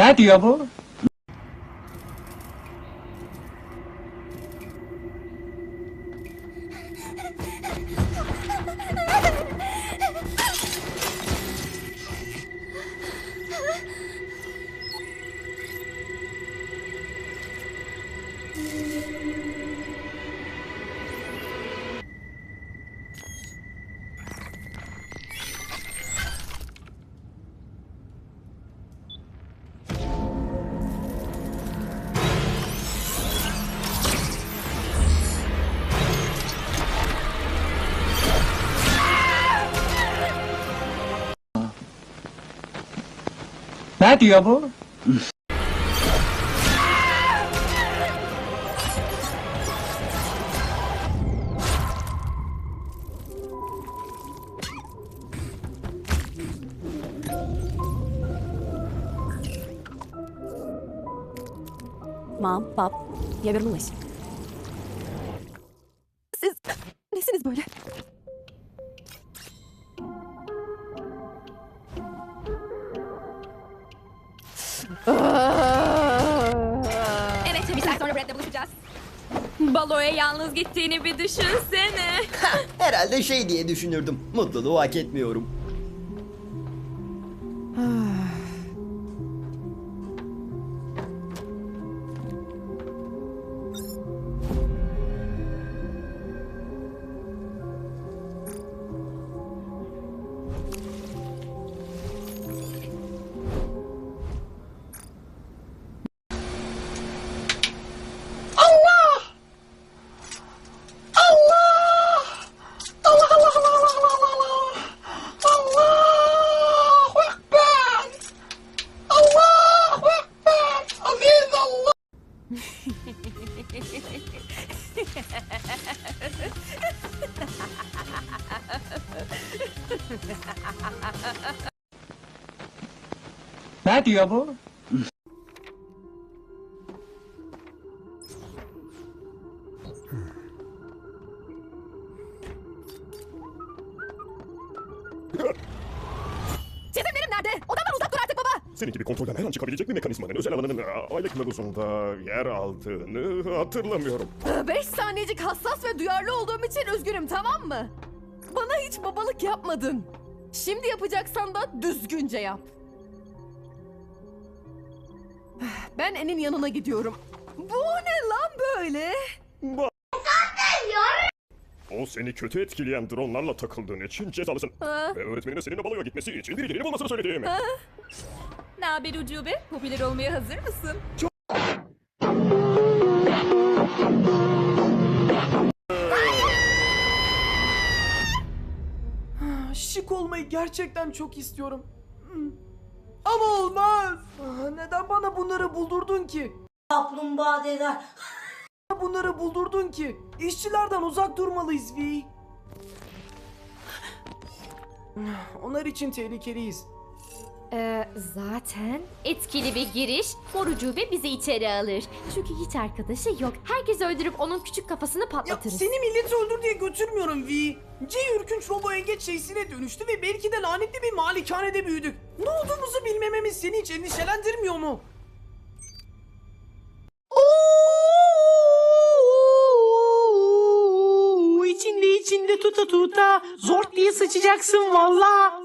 Ne diyor bu? Ne diyor bu? Mom, Bob, ya Louis. Siz nesiniz böyle? Evet, bir saat sonra Brad'le buluşacağız. Baloya yalnız gittiğini bir düşünsene. Herhalde şey diye düşünürdüm. Mutluluğu hak etmiyorum. Ne diyor bu? Çizimlerim nerede? Odamdan uzak dur artık baba. Senin gibi kontrolden her an çıkabilecek bir mekanizmanın özel alanının aa, aylık mevzusunda yer aldığını hatırlamıyorum. Beş saniyecik hassas ve duyarlı olduğum için üzgünüm tamam mı? Bana hiç babalık yapmadın. Şimdi yapacaksan da düzgünce yap. Ben En'in yanına gidiyorum. Bu ne lan böyle? O seni kötü etkileyen dronlarla takıldığın için cezalısın. Ha? Ve öğretmenine seninle baloya gitmesi için birileri bulmasını söyledi. ne haber ucube? Popüler olmaya hazır mısın? Şık olmayı gerçekten çok istiyorum. Hmm. Ama olmaz. Ah, Neden bana bunları buldurdun ki? Kaplumbağa deder. Bunları buldurdun ki. İşçilerden uzak durmalıyız Vi. Onlar için tehlikeliyiz. Ee, zaten etkili bir giriş Morucube bizi içeri alır. Çünkü hiç arkadaşı yok. Herkes öldürüp onun küçük kafasını Ya patlatırız. seni millet öldür diye götürmüyorum Vi. C ürkünç robo yengeç şeysine dönüştü ve belki de lanetli bir malikanede büyüdük. Ne olduğumuzu bilmememiz seni hiç endişelendirmiyor mu? Oo, içinde içinde tuta tuta zort diye sıçacaksın valla.